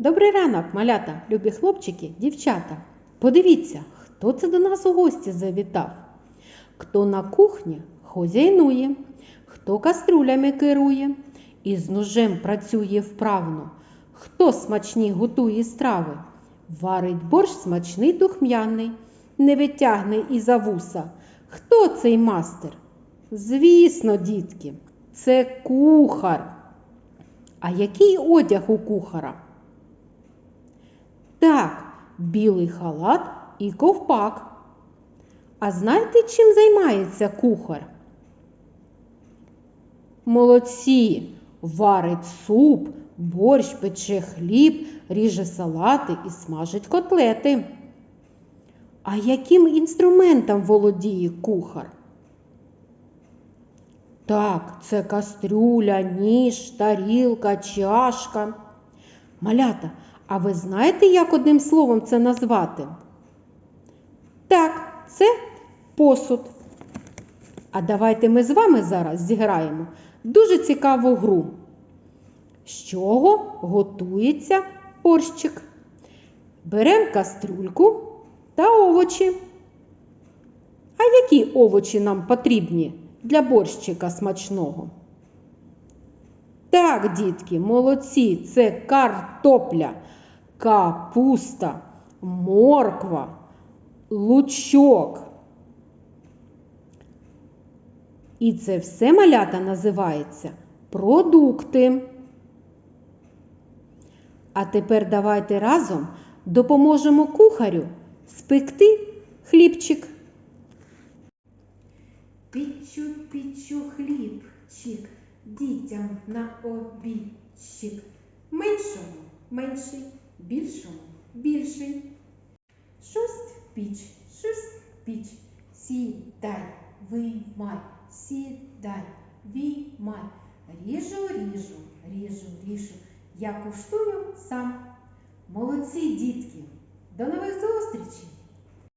Добрий ранок, малята, любі хлопчики, дівчата. Подивіться, хто це до нас у гості завітав. Хто на кухні хозяйнує, хто каструлями керує і з ножем працює вправно, хто смачні готує страви, варить борщ смачний духмяний, не витягне і за вуса. Хто цей мастер? Звісно, дітки, це кухар. А який одяг у кухара? Так, білий халат і ковпак. А знаєте, чим займається кухар? Молодці! Варить суп, борщ, пече хліб, ріже салати і смажить котлети. А яким інструментом володіє кухар? Так, це кастрюля, ніж, тарілка, чашка. Малята, а ви знаєте, як одним словом це назвати? Так, це посуд. А давайте ми з вами зараз зіграємо дуже цікаву гру. З чого готується борщик? Беремо кастрюльку та овочі. А які овочі нам потрібні для борщика смачного? Так, дітки, молодці, це картопля, капуста, морква, лучок. І це все малята називається продукти. А тепер давайте разом допоможемо кухарю спекти хлібчик. Пічу, пічу хлібчик, дітям на обідчик. Меншому менший, більшому більший. Шусть піч, шусть піч. Сідай, виймай, сідай, виймай. Ріжу, ріжу, ріжу, ріжу. Я куштую сам. Молодці, дітки! До нових зустрічей!